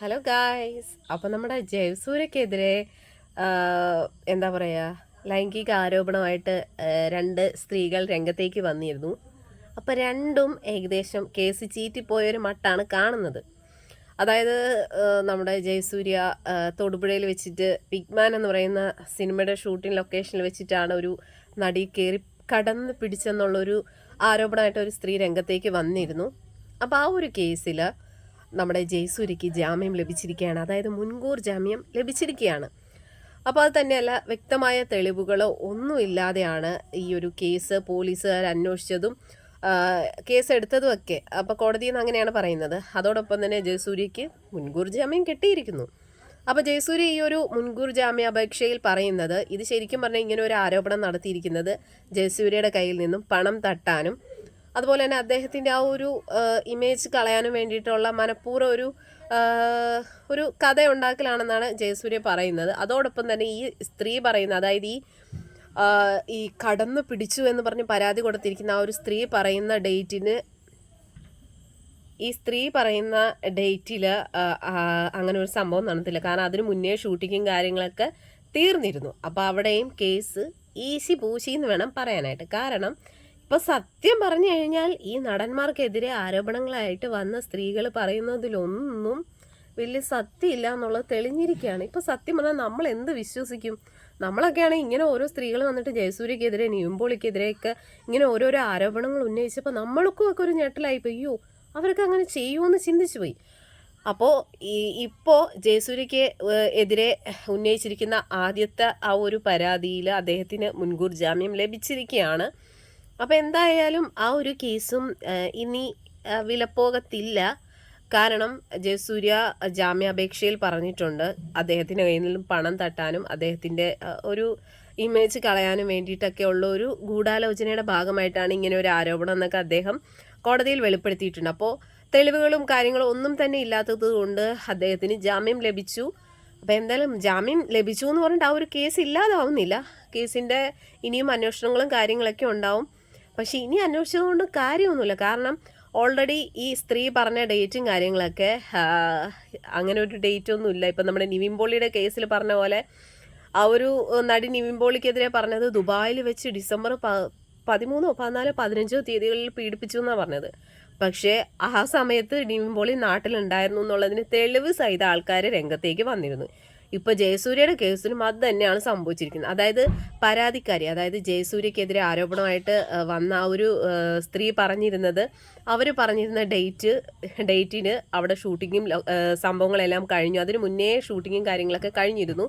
Hello guys അപ്പോൾ നമ്മുടെ ജയസൂര്യക്കെതിരെ എന്താ പറയുക ലൈംഗിക ആരോപണമായിട്ട് രണ്ട് സ്ത്രീകൾ രംഗത്തേക്ക് വന്നിരുന്നു. അപ്പോൾ രണ്ടും ഏകദേശം കേസ് ചീറ്റിപ്പോയൊരു മട്ടാണ് കാണുന്നത്. അതായത് നമ്മുടെ ജയസൂര്യ തൊടുപുഴയിൽ വെച്ചിട്ട് ബിഗ്മാൻ എന്ന് പറയുന്ന സിനിമയുടെ ഷൂട്ടിംഗ് ലൊക്കേഷനിൽ വെച്ചിട്ടാണ് ഒരു നടി കയറി കടന്ന് പിടിച്ചെന്നുള്ളൊരു ആരോപണമായിട്ട് ഒരു സ്ത്രീ രംഗത്തേക്ക് വന്നിരുന്നു. അപ്പോൾ ആ ഒരു കേസിൽ നമ്മുടെ ജയ്സൂരിക്ക് ജാമ്യം ലഭിച്ചിരിക്കുകയാണ്. അതായത് മുൻകൂർ ജാമ്യം ലഭിച്ചിരിക്കുകയാണ്. അപ്പോൾ അത് തന്നെയല്ല വ്യക്തമായ തെളിവുകളോ ഒന്നുമില്ലാതെയാണ് ഈ ഒരു കേസ് പോലീസുകാർ അന്വേഷിച്ചതും കേസ് എടുത്തതും ഒക്കെ. അപ്പോൾ കോടതിയിൽ നിന്ന് അങ്ങനെയാണ് പറയുന്നത്. അതോടൊപ്പം തന്നെ ജയസൂര്യയ്ക്ക് മുൻകൂർ ജാമ്യം കിട്ടിയിരിക്കുന്നു. അപ്പോൾ ജയസൂര്യ ഈ ഒരു മുൻകൂർ ജാമ്യാപേക്ഷയിൽ പറയുന്നത് ഇത് ശരിക്കും പറഞ്ഞാൽ ഇങ്ങനെ ഒരു ആരോപണം നടത്തിയിരിക്കുന്നത് ജയസൂര്യയുടെ കയ്യിൽ നിന്നും പണം തട്ടാനും അതുപോലെ തന്നെ അദ്ദേഹത്തിന്റെ ആ ഒരു ഇമേജ് കളയാനും വേണ്ടിയിട്ടുള്ള മനഃപൂർവം ഒരു ഒരു കഥ ഉണ്ടാക്കലാണെന്നാണ് ജയസൂര്യ പറയുന്നത്. അതോടൊപ്പം തന്നെ ഈ സ്ത്രീ പറയുന്ന അതായത് ഈ ഈ കടന്നു പിടിച്ചു എന്ന് പറഞ്ഞ് പരാതി കൊടുത്തിരിക്കുന്ന ആ ഒരു സ്ത്രീ പറയുന്ന ഡേറ്റിന് ഈ സ്ത്രീ പറയുന്ന ഡേറ്റിൽ അങ്ങനെ ഒരു സംഭവം നടന്നില്ല. കാരണം അതിന് മുന്നേ ഷൂട്ടിങ്ങും കാര്യങ്ങളൊക്കെ തീർന്നിരുന്നു. അപ്പോൾ അവിടെയും കേസ് ഈസി പൂശി എന്ന് വേണം പറയാനായിട്ട്. കാരണം ഇപ്പോൾ സത്യം പറഞ്ഞു കഴിഞ്ഞാൽ ഈ നടന്മാർക്കെതിരെ ആരോപണങ്ങളായിട്ട് വന്ന സ്ത്രീകൾ പറയുന്നതിലൊന്നും വലിയ സത്യമില്ല എന്നുള്ളത് തെളിഞ്ഞിരിക്കുകയാണ്. ഇപ്പൊ സത്യം പറഞ്ഞാൽ നമ്മൾ എന്ത് വിശ്വസിക്കും? നമ്മളൊക്കെയാണെങ്കിൽ ഇങ്ങനെ ഓരോ സ്ത്രീകൾ വന്നിട്ട് ജയസൂര്യക്കെതിരെ നിയുമ്പോളിക്കെതിരെയൊക്കെ ഇങ്ങനെ ഓരോരോ ആരോപണങ്ങൾ ഉന്നയിച്ചപ്പോൾ നമ്മൾക്കും ഒക്കെ ഒരു ഞെട്ടലായി അയ്യോ അവരൊക്കെ അങ്ങനെ ചെയ്യുമെന്ന് ചിന്തിച്ചു പോയി. അപ്പോൾ ഈ ഇപ്പോൾ ജയസൂര്യക്ക് എതിരെ ഉന്നയിച്ചിരിക്കുന്ന ആദ്യത്തെ ആ ഒരു പരാതിയിൽ അദ്ദേഹത്തിന് മുൻകൂർ ജാമ്യം ലഭിച്ചിരിക്കുകയാണ്. അപ്പോൾ എന്തായാലും ആ ഒരു കേസും ഇനി വിലപ്പോകത്തില്ല. കാരണം ജയസൂര്യ ജാമ്യാപേക്ഷയിൽ പറഞ്ഞിട്ടുണ്ട്. അദ്ദേഹത്തിന്റെ കയ്യിൽ നിന്നും പണം തട്ടാനും അദ്ദേഹത്തിന്റെ ഒരു ഇമേജ് കളയാനും വേണ്ടിയിട്ടൊക്കെ ഉള്ള ഒരു ഗൂഢാലോചനയുടെ ഭാഗമായിട്ടാണ് ഇങ്ങനെ ഒരു ആരോപണം എന്നൊക്കെ അദ്ദേഹം കോടതിയിൽ വെളിപ്പെടുത്തിയിട്ടുണ്ട്. അപ്പോൾ തെളിവുകളും കാര്യങ്ങളും ഒന്നും തന്നെ ഇല്ലാത്തത് കൊണ്ട് അദ്ദേഹത്തിന് ജാമ്യം ലഭിച്ചു. അപ്പോൾ എന്തായാലും ജാമ്യം ലഭിച്ചു എന്ന് പറഞ്ഞിട്ട് ആ ഒരു കേസ് ഇല്ലാതാവുന്നില്ല. കേസിന്റെ ഇനിയും അന്വേഷണങ്ങളും കാര്യങ്ങളൊക്കെ ഉണ്ടാവും. പക്ഷേ ഇനി അന്വേഷിച്ചതുകൊണ്ട് കാര്യമൊന്നുമില്ല. കാരണം ഓൾറെഡി ഈ സ്ത്രീ പറഞ്ഞ ഡേറ്റും കാര്യങ്ങളൊക്കെ അങ്ങനെ ഒരു ഡേറ്റ് ഒന്നും ഇല്ല. ഇപ്പം നമ്മുടെ നിവിൻ പോളിയുടെ കേസിൽ പറഞ്ഞ പോലെ ആ ഒരു നടി നിവിൻ പോളിക്കെതിരെ പറഞ്ഞത് ദുബായിൽ വെച്ച് ഡിസംബർ പ പതിമൂന്നോ പതിനാലോ പതിനഞ്ചോ തീയതികളിൽ പീഡിപ്പിച്ചു എന്നാണ് പറഞ്ഞത്. പക്ഷേ ആ സമയത്ത് നിവിൻ പോളി നാട്ടിലുണ്ടായിരുന്നു എന്നുള്ളതിന് തെളിവ് സഹിത ആൾക്കാർ രംഗത്തേക്ക് വന്നിരുന്നു. ഇപ്പോൾ ജയസൂര്യയുടെ കേസിലും അത് തന്നെയാണ് സംഭവിച്ചിരിക്കുന്നത്. അതായത് പരാതിക്കാരി അതായത് ജയസൂര്യക്കെതിരെ ആരോപണമായിട്ട് വന്ന ആ ഒരു സ്ത്രീ പറഞ്ഞിരുന്നത് അവർ പറഞ്ഞിരുന്ന ഡേറ്റ് ഡേറ്റിന് അവിടെ ഷൂട്ടിങ്ങും സംഭവങ്ങളെല്ലാം കഴിഞ്ഞു. അതിന് മുന്നേ ഷൂട്ടിങ്ങും കാര്യങ്ങളൊക്കെ കഴിഞ്ഞിരുന്നു.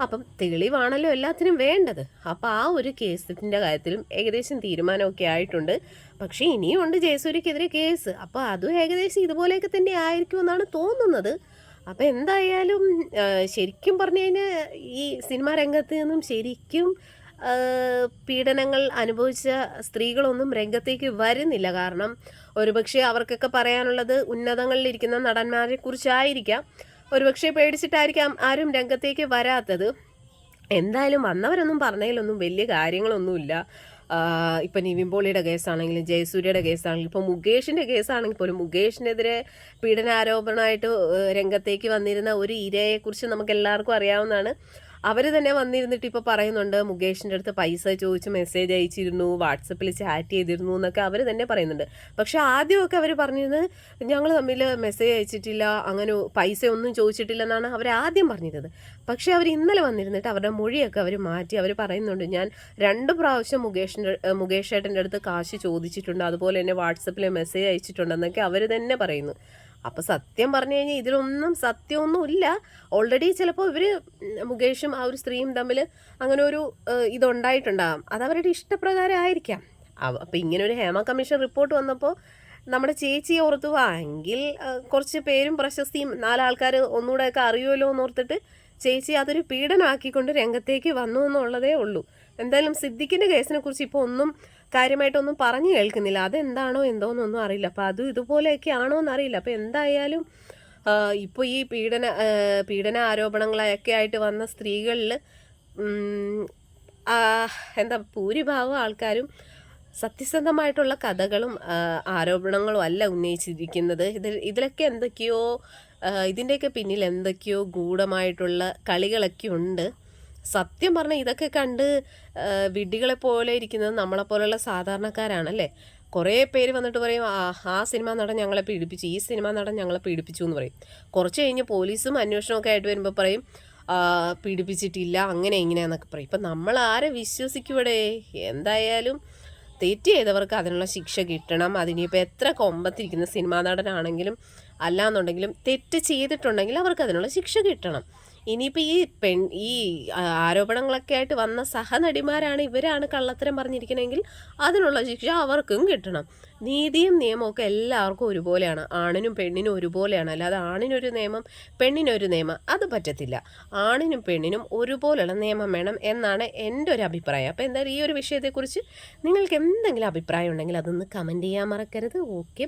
അപ്പം തെളിവാണല്ലോ എല്ലാത്തിനും വേണ്ടത്. അപ്പം ആ ഒരു കേസിന്റെ കാര്യത്തിലും ഏകദേശം തീരുമാനമൊക്കെ ആയിട്ടുണ്ട്. പക്ഷേ ഇനിയും ഉണ്ട് ജയസൂര്യക്കെതിരെ കേസ്. അപ്പോൾ അതും ഏകദേശം ഇതുപോലെയൊക്കെ തന്നെ ആയിരിക്കുമെന്നാണ് തോന്നുന്നത്. അപ്പോൾ എന്തായാലും ശരിക്കും പറഞ്ഞു കഴിഞ്ഞാൽ ഈ സിനിമാ രംഗത്ത് നിന്നും ശരിക്കും പീഡനങ്ങൾ അനുഭവിച്ച സ്ത്രീകളൊന്നും രംഗത്തേക്ക് വരുന്നില്ല. കാരണം ഒരുപക്ഷെ അവർക്കൊക്കെ പറയാനുള്ളത് ഉന്നതങ്ങളിലിരിക്കുന്ന നടന്മാരെ കുറിച്ചായിരിക്കാം. ഒരുപക്ഷെ പേടിച്ചിട്ടായിരിക്കാം ആരും രംഗത്തേക്ക് വരാത്തത്. എന്തായാലും വന്നവരൊന്നും പറഞ്ഞതിലൊന്നും വലിയ കാര്യങ്ങളൊന്നുമില്ല. ഇപ്പം നിവിൻ പോളിയുടെ കേസാണെങ്കിലും ജയസൂര്യയുടെ കേസാണെങ്കിലും ഇപ്പോൾ മുകേഷിന്റെ കേസാണെങ്കിൽ പോലും മുകേഷിനെതിരെ പീഡനാരോപണമായിട്ട് രംഗത്തേക്ക് വന്നിരുന്ന ഒരു ഇരയെക്കുറിച്ച് നമുക്ക് എല്ലാവർക്കും അറിയാവുന്നതാണ്. അവർ തന്നെ വന്നിരുന്നിട്ട് ഇപ്പോൾ പറയുന്നുണ്ട് മുകേഷിന്റെ അടുത്ത് പൈസ ചോദിച്ച് മെസ്സേജ് അയച്ചിരുന്നു വാട്സപ്പിൽ ചാറ്റ് ചെയ്തിരുന്നു എന്നൊക്കെ അവർ തന്നെ പറയുന്നുണ്ട്. പക്ഷേ ആദ്യമൊക്കെ അവർ പറഞ്ഞിരുന്നത് ഞങ്ങൾ തമ്മിൽ മെസ്സേജ് അയച്ചിട്ടില്ല അങ്ങനെ പൈസ ഒന്നും ചോദിച്ചിട്ടില്ലെന്നാണ് അവർ ആദ്യം പറഞ്ഞിരുന്നത്. പക്ഷേ അവർ ഇന്നലെ വന്നിരുന്നിട്ട് അവരുടെ മൊഴിയൊക്കെ അവർ മാറ്റി അവർ പറയുന്നുണ്ട് ഞാൻ രണ്ട് പ്രാവശ്യം മുകേഷിന്റെ മുകേഷ് ഏട്ടന്റെ അടുത്ത് കാശ് ചോദിച്ചിട്ടുണ്ട് അതുപോലെ തന്നെ വാട്സപ്പിൽ മെസ്സേജ് അയച്ചിട്ടുണ്ടെന്നൊക്കെ അവർ തന്നെ പറയുന്നു. അപ്പോൾ സത്യം പറഞ്ഞു കഴിഞ്ഞാൽ ഇതിലൊന്നും സത്യമൊന്നും ഇല്ല ഓൾറെഡി ചിലപ്പോൾ ഇവർ മുകേഷും ആ ഒരു സ്ത്രീയും തമ്മിൽ അങ്ങനെ ഒരു ഇതുണ്ടായിട്ടുണ്ടാകാം അത് അവരുടെ ഇഷ്ടപ്രകാരം ആയിരിക്കാം. അപ്പോൾ ഇങ്ങനെ ഒരു ഹേമ കമ്മീഷൻ റിപ്പോർട്ട് വന്നപ്പോൾ നമ്മുടെ ചേച്ചിയെ ഓർത്തു വാങ്കിൽ കുറച്ച് പേരും പ്രശസ്തിയും നാലാൾക്കാർ ഒന്നുകൂടെയൊക്കെ അറിയുമല്ലോ എന്ന് ഓർത്തിട്ട് ചേച്ചി അതൊരു പീഡനമാക്കിക്കൊണ്ട് രംഗത്തേക്ക് വന്നു എന്നുള്ളതേ ഉള്ളൂ. എന്തായാലും സിദ്ദിഖിന്റെ കേസിനെ കുറിച്ച് ഇപ്പോൾ ഒന്നും കാര്യമായിട്ടൊന്നും പറഞ്ഞു കേൾക്കുന്നില്ല. അതെന്താണോ എന്തോന്നൊന്നും അറിയില്ല. അപ്പോൾ അതും ഇതുപോലെയൊക്കെ ആണോ എന്നറിയില്ല അപ്പോൾ എന്തായാലും ഇപ്പോൾ ഈ പീഡന പീഡന ആരോപണങ്ങളൊക്കെ ആയിട്ട് വന്ന സ്ത്രീകളിൽ എന്താ ഭൂരിഭാഗം ആൾക്കാരും സത്യസന്ധമായിട്ടുള്ള കഥകളും ആരോപണങ്ങളും അല്ല ഉന്നയിച്ചിരിക്കുന്നത്. ഇതിൽ ഇതിലൊക്കെ എന്തൊക്കെയോ ഇതിന്റെയൊക്കെ പിന്നിൽ എന്തൊക്കെയോ ഗൂഢമായിട്ടുള്ള കളികളൊക്കെ ഉണ്ട്. സത്യം പറഞ്ഞാൽ ഇതൊക്കെ കണ്ട് വിഡ്ഢികളെ പോലെ ഇരിക്കുന്നത് നമ്മളെപ്പോലുള്ള സാധാരണക്കാരാണല്ലേ കുറേ പേര് വന്നിട്ട് പറയും ആ സിനിമ നടൻ ഞങ്ങളെ പീഡിപ്പിച്ചു ഈ സിനിമ നടൻ ഞങ്ങളെ പീഡിപ്പിച്ചു എന്ന് പറയും. കുറച്ച് കഴിഞ്ഞ് പോലീസും അന്വേഷണമൊക്കെ ആയിട്ട് വരുമ്പോൾ പറയും പീഡിപ്പിച്ചിട്ടില്ല അങ്ങനെ ഇങ്ങനെയെന്നൊക്കെ പറയും. ഇപ്പം നമ്മൾ ആരെ വിശ്വസിക്കൂടെ എന്തായാലും തെറ്റ് ചെയ്തവർക്ക് അതിനുള്ള ശിക്ഷ കിട്ടണം. അതിനിപ്പോൾ എത്ര കൊമ്പത്തിരിക്കുന്ന സിനിമാ നടനാണെങ്കിലും അല്ലാന്നുണ്ടെങ്കിലും തെറ്റ് ചെയ്തിട്ടുണ്ടെങ്കിൽ അവർക്ക് അതിനുള്ള ശിക്ഷ കിട്ടണം. ഇനിയിപ്പോൾ ഈ പെൺ ഈ ആരോപണങ്ങളൊക്കെ ആയിട്ട് വന്ന സഹനടിമാരാണ് ഇവരാണ് കള്ളത്തരം പറഞ്ഞിരിക്കണമെങ്കിൽ അതിനുള്ള ശിക്ഷ അവർക്കും കിട്ടണം. നീതിയും നിയമവും ഒക്കെ എല്ലാവർക്കും ഒരുപോലെയാണ്. ആണിനും പെണ്ണിനും ഒരുപോലെയാണ്. അല്ലാതെ ആണിനൊരു നിയമം പെണ്ണിനൊരു നിയമം അത് പറ്റത്തില്ല. ആണിനും പെണ്ണിനും ഒരുപോലെയുള്ള നിയമം വേണം എന്നാണ് എന്റെ ഒരു അഭിപ്രായം. അപ്പോൾ എന്തായാലും ഈ ഒരു വിഷയത്തെക്കുറിച്ച് നിങ്ങൾക്ക് എന്തെങ്കിലും അഭിപ്രായം ഉണ്ടെങ്കിൽ അതൊന്ന് കമന്റ് ചെയ്യാൻ മറക്കരുത്. ഓക്കെ